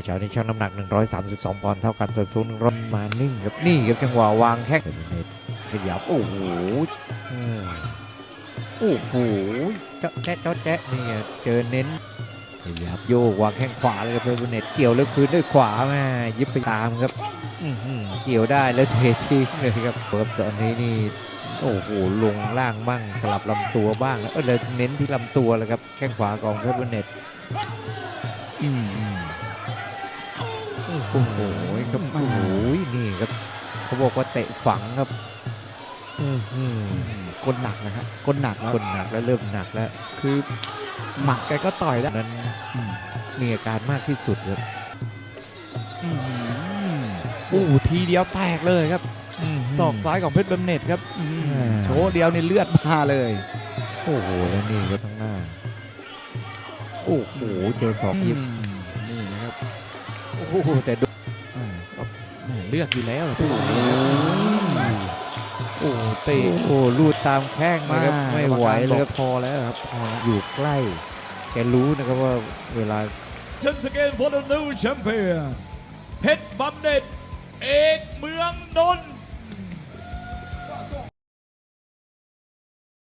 มื่อเช้านี้ช่างน้ำหนัก 132 ปอนด์เท่ากันส่วนสูง100มานิ่งครับนี่ครับจังหวะวางแข้งขยับโอ้โหโอ้โหเจาะแจ๊ะเจาะแจ๊ะนี่เจอเน้นขยับโยกวางแข้งขวาเลยครับเฟอร์บูเนตเกี่ยวแล้วคืนด้วยขวาแม่ยิบไปตามครับเกี่ยวได้แล้วเททิ้งเลยครับครับตอนนี้นี่โอ้โหลงล่างบ้างสลับลำตัวบ้างเออเลยเน้นที่ลำตัวเลยครับแข้งขวาของเพชรบุญเนตอืม โอ้โหครับโอ้โหนี่ครับเขาบอกว่าเตะฝังครับอือหือคนหนักนะครับคนหนักแล้วคนหนักแล้วเริ่มหนักแล้ว คือหมัดแกก็ต่อยได้นั้นอืมมีอาการมากที่สุดครับอืมโอ้โหทีเดียวแตกเลยครับศอกซ้ายของเพชรเบมเน็ตครับอืมอ่าโชว์เดียวนี่เลือดมาเลย โอ้โหแล้วนี่ครับข้างหน้า โอ้โหเจอศอกยิบอืมนี่นะครับ โอ้โหแต่ดูอ่าก็แหม่เลือกอยู่แล้วโอ้โหโอ้โหเตะโอ้โหลูดตามแข้งมานะครับไม่ไหวเลยครับกรบอกพอแล้วครับพอแล้วอยู่ใกล้แกรู้นะครับว่าเวลา Once again for the new champion เพชรบำเหน็จเอกเมืองนนท์